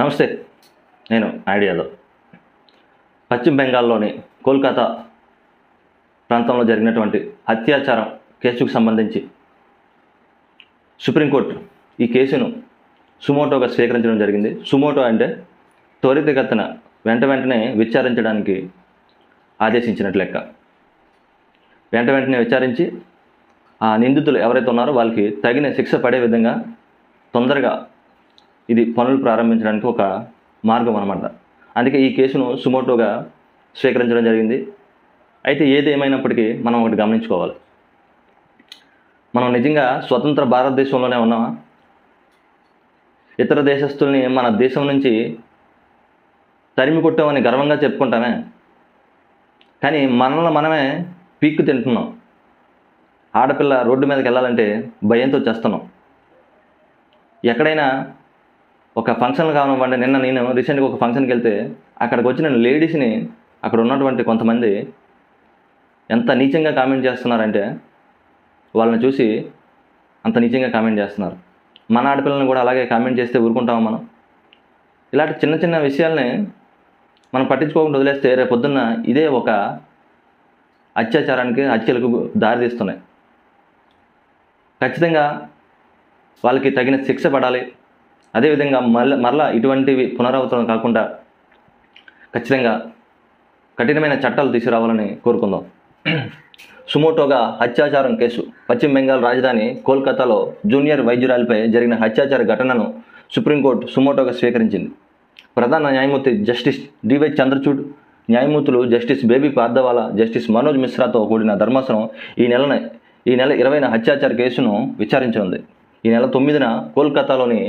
నమస్తే నేను ఐడియాలో పశ్చిమ బెంగాల్లోని కోల్కతా ప్రాంతంలో జరిగినటువంటి అత్యాచారం కేసుకు సంబంధించి సుప్రీంకోర్టు ఈ కేసును సుమోటోగా స్వీకరించడం జరిగింది. సుమోటో అంటే త్వరితగతిన వెంట వెంటనే విచారించడానికి ఆదేశించినట్లు లెక్క. వెంట వెంటనే విచారించి ఆ నిందితులు ఎవరైతే ఉన్నారో వాళ్ళకి తగిన శిక్ష పడే విధంగా తొందరగా ఇది పనులు ప్రారంభించడానికి ఒక మార్గం అనమాట అందుకే ఈ కేసును సుమోటోగా స్వీకరించడం జరిగింది. అయితే ఏది ఏమైనప్పటికీ మనం ఒకటి గమనించుకోవాలి. మనం నిజంగా స్వతంత్ర భారతదేశంలోనే ఉన్నామా? ఇతర దేశస్తుల్ని మన దేశం నుంచి తరిమి కొట్టామని గర్వంగా చెప్పుకుంటామే. కానీ మనల్ని మనమే పీక్కు తింటున్నాం. ఆడపిల్ల రోడ్డు మీదకి వెళ్ళాలంటే భయంతో చేస్తున్నాం. ఎక్కడైనా ఒక ఫంక్షన్ కానివ్వండి నిన్న నేను రీసెంట్గా ఒక ఫంక్షన్కి వెళ్తే అక్కడికి వచ్చిన లేడీస్ని అక్కడ ఉన్నటువంటి కొంతమంది ఎంత నీచంగా కామెంట్ చేస్తున్నారంటే వాళ్ళని చూసి అంత నీచంగా కామెంట్ చేస్తున్నారు. మన ఆడపిల్లని కూడా అలాగే కామెంట్ చేస్తే ఊరుకుంటాం మనం? ఇలాంటి చిన్న చిన్న విషయాల్ని మనం పట్టించుకోకుండా వదిలేస్తే రేపు పొద్దున్న ఇదే ఒక అత్యాచారానికి హత్యలకు దారితీస్తున్నాయి ఖచ్చితంగా వాళ్ళకి తగిన శిక్ష పడాలి. అదేవిధంగా మళ్ళీ మరలా ఇటువంటివి పునరావృతం కాకుండా ఖచ్చితంగా కఠినమైన చట్టాలు తీసుకురావాలని కోరుకుందాం. సుమోటోగా అత్యాచారం కేసు. పశ్చిమ బెంగాల్ రాజధాని కోల్కతాలో జూనియర్ వైద్యురాలిపై జరిగిన అత్యాచార ఘటనను సుప్రీంకోర్టు సుమోటోగా స్వీకరించింది. ప్రధాన న్యాయమూర్తి జస్టిస్ డివై చంద్రచూడ్ న్యాయమూర్తులు జస్టిస్ బేబీ పార్దవాల జస్టిస్ మనోజ్ మిశ్రాతో కూడిన ధర్మాసనం ఈ నెలన ఈ నెల ఇరవైన అత్యాచార కేసును విచారించనుంది. ఈ నెల తొమ్మిదిన కోల్కతాలోని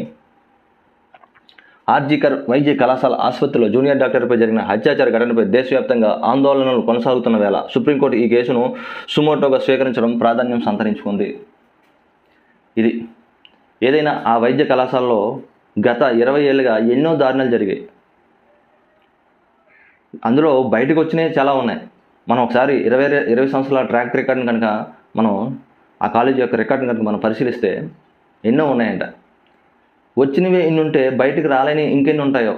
ఆర్జికర్ వైద్య కళాశాల ఆసుపత్రిలో జూనియర్ డాక్టర్పై జరిగిన అత్యాచార ఘటనపై దేశవ్యాప్తంగా ఆందోళనలు కొనసాగుతున్న వేళ సుప్రీంకోర్టు ఈ కేసును సుమోటోగా స్వీకరించడం ప్రాధాన్యం సంతరించుకుంది. ఇది ఏదైనా ఆ వైద్య కళాశాలలో గత ఇరవై ఏళ్ళుగా ఎన్నో దారుణాలు జరిగాయి. అందులో బయటకు వచ్చినవి చాలా ఉన్నాయి. మనం ఒకసారి ఇరవై ఇరవై సంవత్సరాల ట్రాక్ రికార్డ్ని కనుక మనం ఆ కాలేజీ యొక్క రికార్డుని కనుక మనం పరిశీలిస్తే ఎన్నో ఉన్నాయంట. వచ్చినవే ఎన్ని ఉంటే బయటికి రాలేని ఇంకెన్ని ఉంటాయో